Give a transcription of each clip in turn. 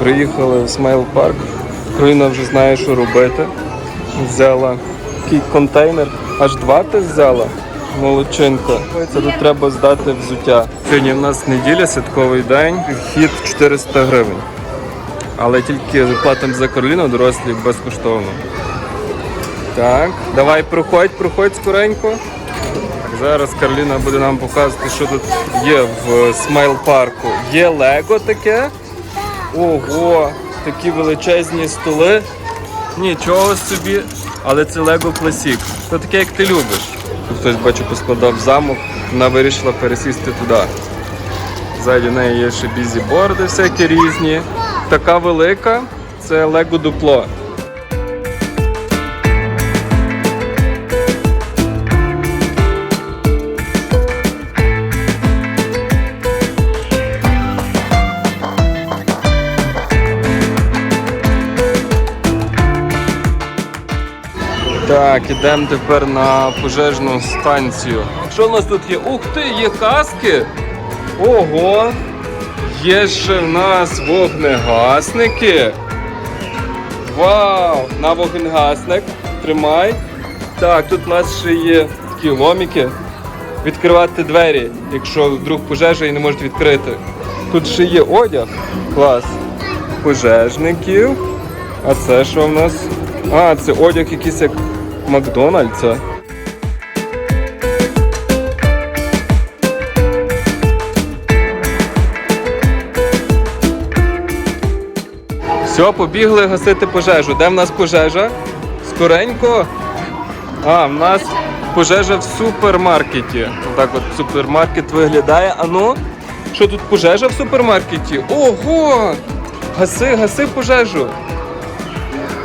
Приїхали в Смайл Парк. Кароліна вже знає, що робити. Взяла такий контейнер. Аж два ти взяла. Молодчинка. Це тут треба здати взуття. Сьогодні в нас неділя, святковий день. Вхід 400 гривень. Але тільки платимо за Кароліну, дорослі безкоштовно. Так, давай проходь, проходь скоренько. Зараз Кароліна буде нам показувати, що тут є в смайл парку. Є Лего таке. Ого, такі величезні столи. Нічого собі, але це Lego Classic. Це таке, як ти любиш. Тут хтось бачу поскладав замок, вона вирішила пересісти туди. Ззаді неї є ще бізіборди всякі різні. Така велика це Lego дупло. Так, ідемо тепер на пожежну станцію. Що в нас тут є? Ух ти, є каски. Ого! Є ще в нас вогнегасники. Вау! На вогнегасник. Тримай. Так, тут у нас ще є такі ломіки. Відкривати двері, якщо вдруг пожежа і не можуть відкрити. Тут ще є одяг. Клас. Пожежників. А це що в нас? А, це одяг якийсь як Макдональдса. Все, побігли гасити пожежу. Де в нас пожежа? Скоренько. А, в нас пожежа в супермаркеті. Отак от супермаркет виглядає. А ну, що тут пожежа в супермаркеті? Ого! Гаси, гаси пожежу.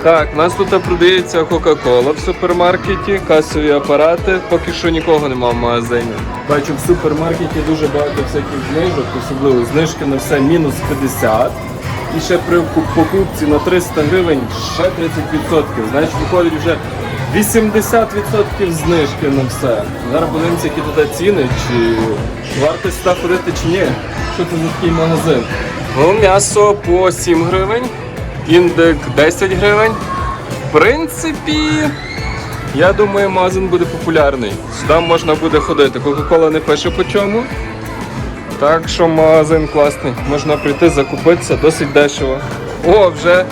Так, у нас тут продається Кока-Кола в супермаркеті, касові апарати, поки що нікого немає в магазині. Бачу, в супермаркеті дуже багато всяких знижок, особливо знижки на все мінус 50. І ще при покупці на 300 гривень ще 30%. Значить, виходить вже 80% знижки на все. Зараз подивимося, які туди ціни, чи варто сюди ходити чи ні. Що це за такий магазин? Ну, м'ясо по 7 гривень, індик 10 гривень. В принципі, я думаю, магазин буде популярний. Сюди можна буде ходити. Кока-кола не пише по чому. Так що магазин класний. Можна прийти закупитися досить дешево. О, вже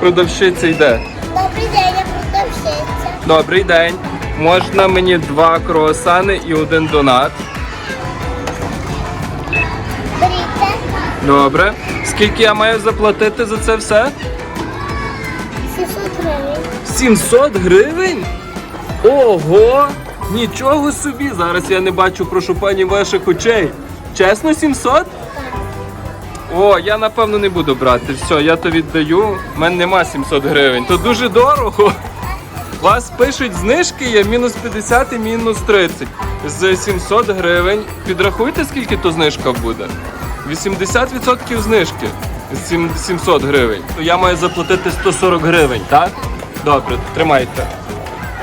продавщиця йде. Добрий день, я продавщиця. Добрий день. Можна мені два круасани і один донат. Беріть Добре. Скільки я маю заплатити за це все? 700 гривень. 700 гривень? Ого! Нічого собі! Зараз я не бачу, прошу пані, ваших очей. Чесно, 700? О, я напевно не буду брати. Все, я то віддаю. У мене нема 700 гривень. То дуже дорого. Вас пишуть знижки, є мінус 50 і мінус 30. З 700 гривень. Підрахуйте, скільки то знижка буде. 80% знижки 700 гривень. То я маю заплатити 140 гривень, так? Добре, тримайте.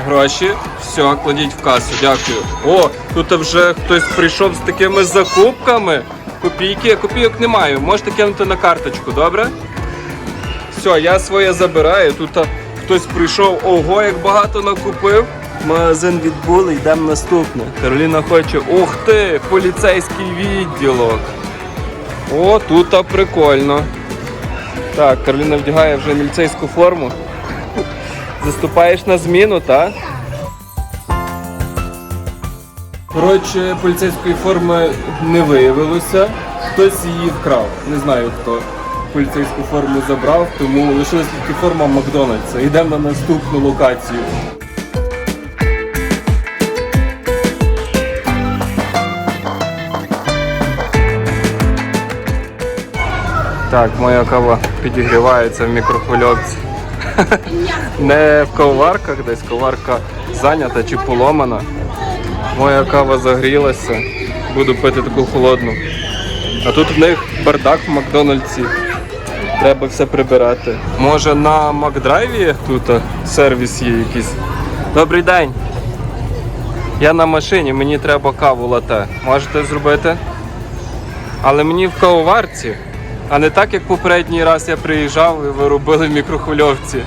Гроші, все, кладіть в касу, дякую. О, тут вже хтось прийшов з такими закупками. Копійки, копійок не маю. Можете кинути на карточку, добре? Все, я своє забираю. Тут хтось прийшов, ого, як багато накупив. Магазин відбули, йдемо наступне. Кароліна хоче. Ух ти! Поліцейський відділок. О, тут прикольно. Так, Кароліна вдягає вже міліцейську форму. Заступаєш на зміну, так? Коротше, поліцейської форми не виявилося. Хтось її вкрав. Не знаю хто. Поліцейську форму забрав, тому лишилась тільки форма Макдональдса. Йдемо на наступну локацію. Так, моя кава підігрівається в мікрохвильовці. Не в коварках десь, коварка зайнята чи поломана. Моя кава загрілася, буду пити таку холодну. А тут в них бардак в Макдональдсі. Треба все прибирати. Може на Макдрайві тут сервіс є якийсь. Добрий день. Я на машині, мені треба каву лате. Можете зробити? Але мені в кавоварці. А не так, як попередній раз я приїжджав і ви робили в мікрохвильовці.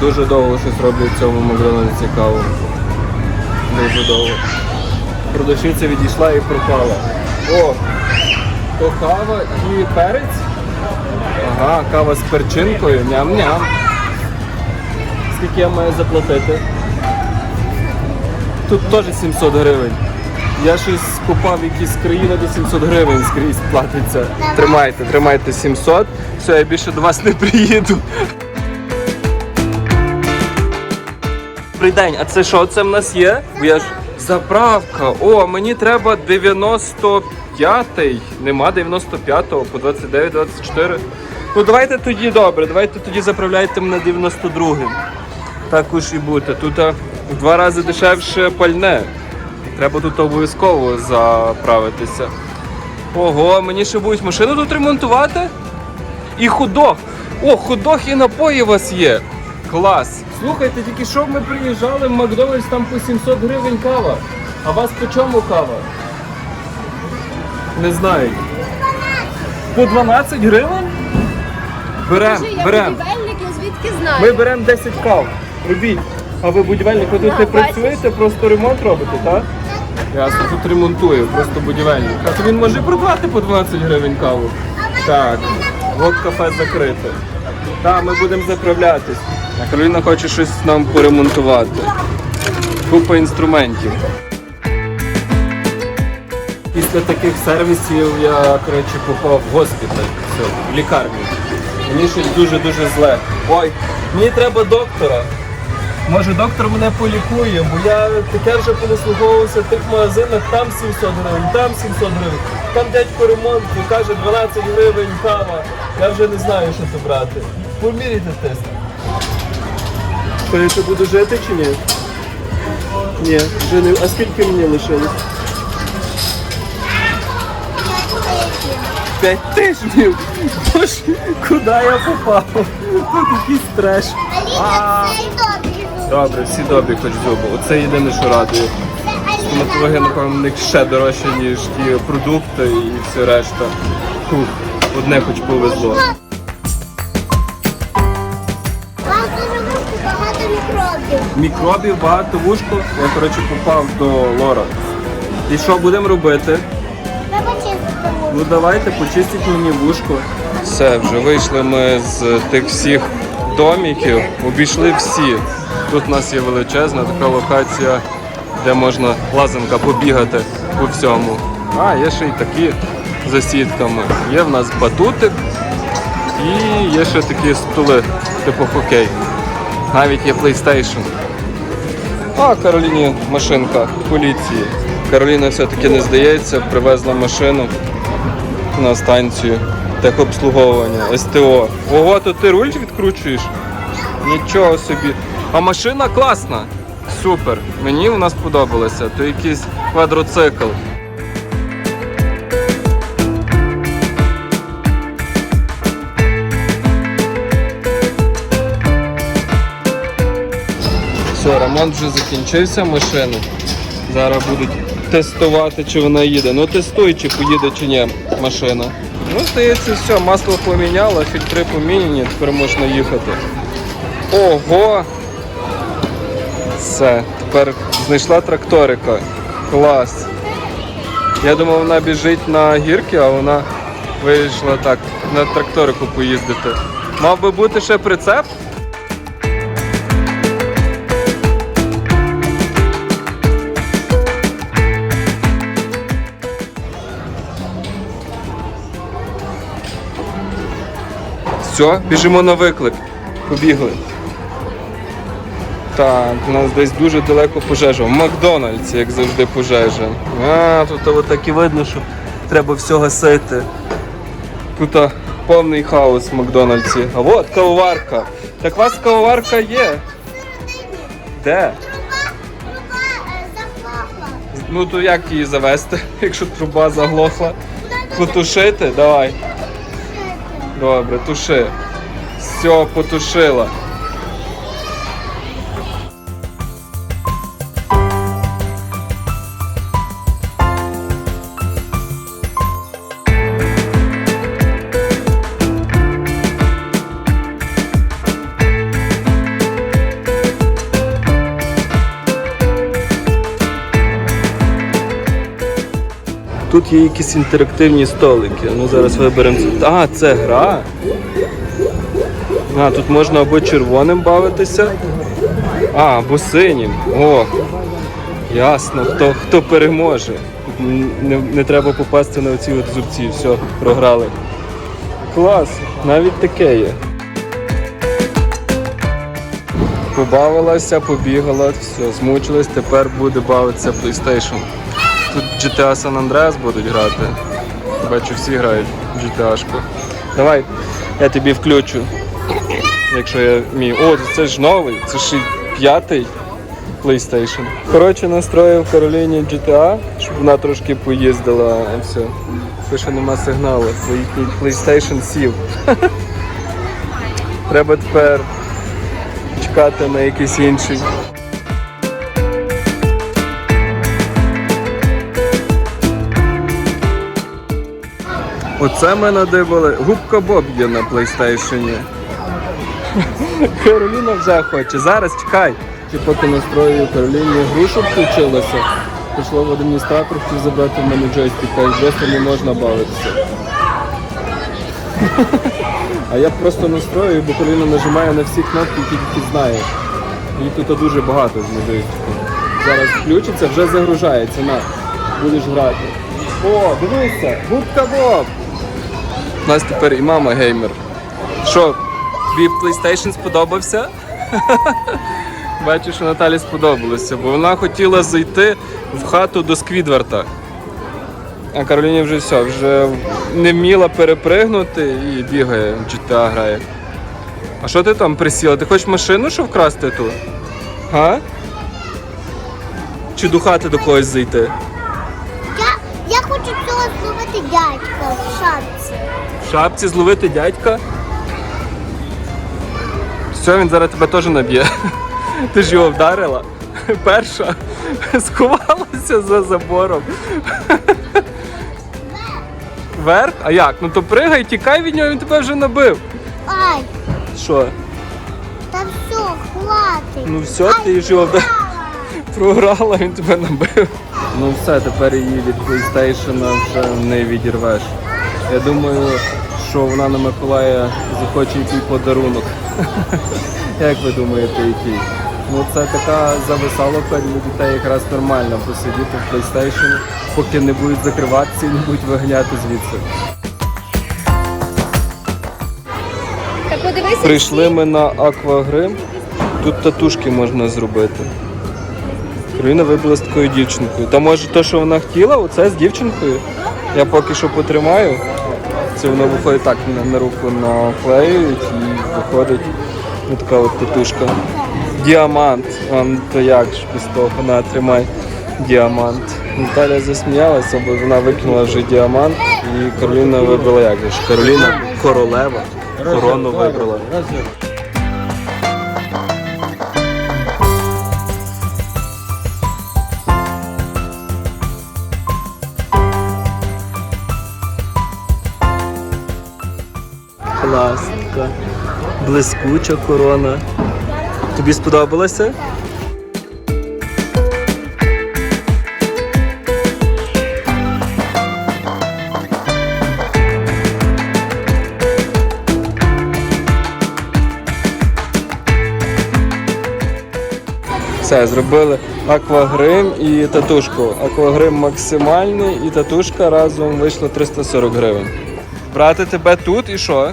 Дуже довго щось роблять в цьому Макдональдсі каву. Дуже довго. Продавщиця відійшла і пропала. О! То кава і перець? Ага, кава з перчинкою. Ням-ням. Скільки я маю заплатити? Тут теж 700 гривень. Я щось купав якісь країни до 700 гривень скрізь платиться. Тримайте, тримайте 700. Все, я більше до вас не приїду. Добрий день, а це що це в нас є? Бо я ж заправка. О, мені треба 95-й. Нема 95-го по 29-24. Ну давайте тоді добре, давайте тоді заправляйте мене 92-м. Також і бути. Тут в два рази дешевше пальне. Треба тут обов'язково заправитися. Ого, мені ще будуть машину тут ремонтувати? І худох. О, худох і напої у вас є. Клас. Слухайте, тільки що ми приїжджали в Макдональдс, там по 700 гривень кава. А вас по чому кава? Не знаю. По 12 гривень? Берем, я берем. будівельник, я звідки знаю? Ми беремо 10 кав. Робіть. А ви будівельник, ви тут не працюєте, просто ремонт робите, так? Ясно, тут ремонтую, просто будівельник. А то він може продавати по 12 гривень каву. Так, от кафе закрите. Так, ми будемо заправлятись. А Кароліна хоче щось нам поремонтувати. Купа інструментів. Після таких сервісів я коротше, попав в госпіталь, все, в лікарню. Мені щось дуже-дуже зле. Ой, мені треба доктора. Може доктор мене полікує, бо я таке вже понаслуговувався в тих магазинах, там 700 гривень, там 700 гривень, там дядько ремонт каже 12 гривень кава. Я вже не знаю, що то брати. Поміряйте тест. Скажете, буду жити чи ні? Ні, вже не. А скільки мені лишилось? П'ять тижнів. Боже, куди я попав? Тут якийсь треш. Аліна, Добре, всі добрі хоч зуби. Оце єдине, що радує. Стоматологія, напевно, в них ще дорожче, ніж ті продукти і все решта. Фух, одне хоч повезло. Вушку мікробів. Багато вушко. Я, коротше, попав до лора. І що будемо робити? Ну давайте почистіть мені вушко. Все, вже вийшли ми з тих всіх доміків, обійшли всі. Тут у нас є величезна така локація, де можна лазанка побігати по всьому. А, є ще й такі за сітками. Є в нас батутик і є ще такі стули, типу хокей. Навіть є PlayStation. А Кароліні машинка поліції. Кароліна все-таки не здається, привезла машину на станцію техобслуговування, СТО. Ого, то ти руль відкручуєш? Нічого собі. А машина класна. Супер. Мені вона сподобалася. То якийсь квадроцикл. Все, ремонт вже закінчився машини. Зараз будуть тестувати, чи вона їде. Ну тестуй, чи поїде, чи ні машина. Ну, здається, все, масло поміняло, фільтри поміняні, тепер можна їхати. Ого! Все, тепер знайшла тракторика. Клас. Я думав, вона біжить на гірки, а вона вийшла так, на тракторику поїздити. Мав би бути ще прицеп. Все, біжимо на виклик. Побігли. Так, у нас десь дуже далеко пожежа. В Макдональдсі, як завжди, пожежа. А, тут отак і видно, що треба все гасити. Тут а, повний хаос в Макдональдсі. А от кавоварка. Так у вас кавоварка є. Де? Ну то як її завести, якщо труба заглохла? Потушити? Давай. Добре, туши. Все, потушила. Тут є якісь інтерактивні столики. Ну зараз виберемо. А, це гра. А, тут можна або червоним бавитися, а, або синім. О, ясно, хто, хто переможе. Не, не треба попасти на оці от зубці. Все, програли. Клас, навіть таке є. Побавилася, побігала, все, змучилась, тепер буде бавитися PlayStation. Тут GTA San Andreas будуть грати. Бачу, всі грають GTA-шку. Давай, я тобі включу. Якщо я вмію. О, це ж новий, це ж п'ятий PlayStation. Коротше, настроїв Кароліні GTA, щоб вона трошки поїздила, а все. Пише нема сигналу, їхній PlayStation сів. Треба тепер чекати на якийсь інший. Оце ми надибали. Губка Боб є на PlayStation. Кароліна вже хоче. Зараз чекай. Я поки настрою Кароліні гру, щоб включилася. Пішло в адміністратор, хотів забрати в мене джойстика і просто не можна бавитися. А я просто настрою, бо Кароліна нажимає на всі кнопки, які тільки знає. Їх тут дуже багато з джойстику. Зараз включиться, вже загружається. На, будеш грати. О, дивися, губка Боб! У нас тепер і мама геймер. Що, тобі PlayStation сподобався? Бачу, що Наталі сподобалося, бо вона хотіла зайти в хату до Сквідварта. А Кароліні вже все, вже не вміла перепригнути і бігає, в GTA грає. А що ти там присіла? Ти хочеш машину що вкрасти тут? Га? Чи до хати до когось зайти? Я, я хочу цього зловити дядька в шапці. В шапці зловити дядька. Все, він зараз тебе теж наб'є. Ти ж його вдарила. Перша сховалася за забором. Вверх? А як? Ну то пригай, тікай від нього, він тебе вже набив. Ай, Що? та все, хватить. Ну все, ти ж його вдарила. Програла, він тебе набив. Ну все, тепер її від PlayStation вже не відірвеш. Я думаю, що вона на Миколая захоче який подарунок. Як ви думаєте, який? Ну це така зависалока для дітей якраз нормально посидіти в PlayStation, поки не будуть закриватися і не будуть виганяти звідси. Подивися. Прийшли ми на аквагрим. Тут татушки можна зробити. Кароліна вибула з такою дівчинкою. Та може те, що вона хотіла, оце з дівчинкою. Я поки що потримаю. Це воно виходить так на, руку наклеюють і виходить ну, така от татушка. Діамант. А, ну, то як ж без того, на, тримай діамант. Наталя засміялася, бо вона викинула вже діамант і Кароліна вибрала як же? Кароліна королева. Корону вибрала. Класненька. Блискуча корона. Тобі сподобалося? Все, зробили аквагрим і татушку. Аквагрим максимальний і татушка разом вийшло 340 гривень. Брати тебе тут і що?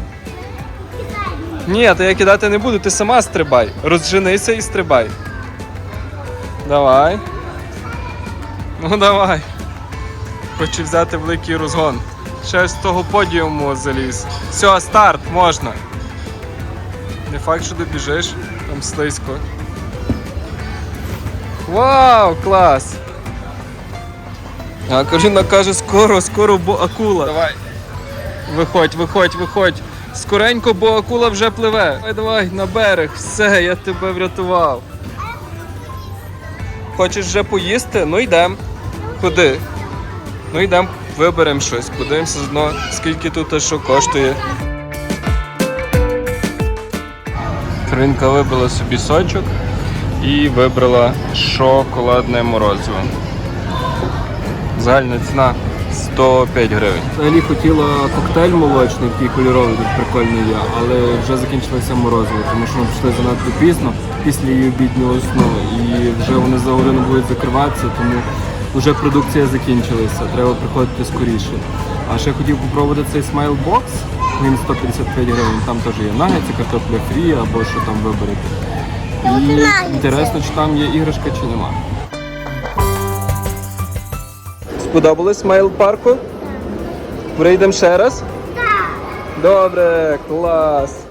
Ні, то я кидати не буду, ти сама стрибай. Розженися і стрибай. Давай. Ну давай. Хочу взяти великий розгон. Ще з того подіуму заліз. Все, старт, можна. Не факт, що добіжиш, там слизько. Вау, клас! А Карина каже, скоро, скоро, бо акула. Давай. Виходь, виходь, виходь. Скоренько, бо акула вже пливе. Давай, давай, на берег. Все, я тебе врятував. Хочеш вже поїсти? Ну йдем. Куди? Ну йдем, виберемо щось. Подивимося зно, скільки тут що коштує. Кринка вибила собі сочок і вибрала шоколадне морозиво. Загальна ціна 105 гривень. Взагалі хотіла коктейль молочний, такий кольоровий, тут прикольний є, але вже закінчилося морозиво, тому що ми пішли занадто пізно після її обіднього сну. І вже вони за годину будуть закриватися, тому вже продукція закінчилася, треба приходити скоріше. А ще хотів попробувати цей смайл бокс. Він 155 гривень, там теж є нагетси, картопля фрі або що там виберете. І інтересно, чи там є іграшка, чи нема. Сподобалось смайл парку? Прийдемо ще раз? Так. Добре, клас.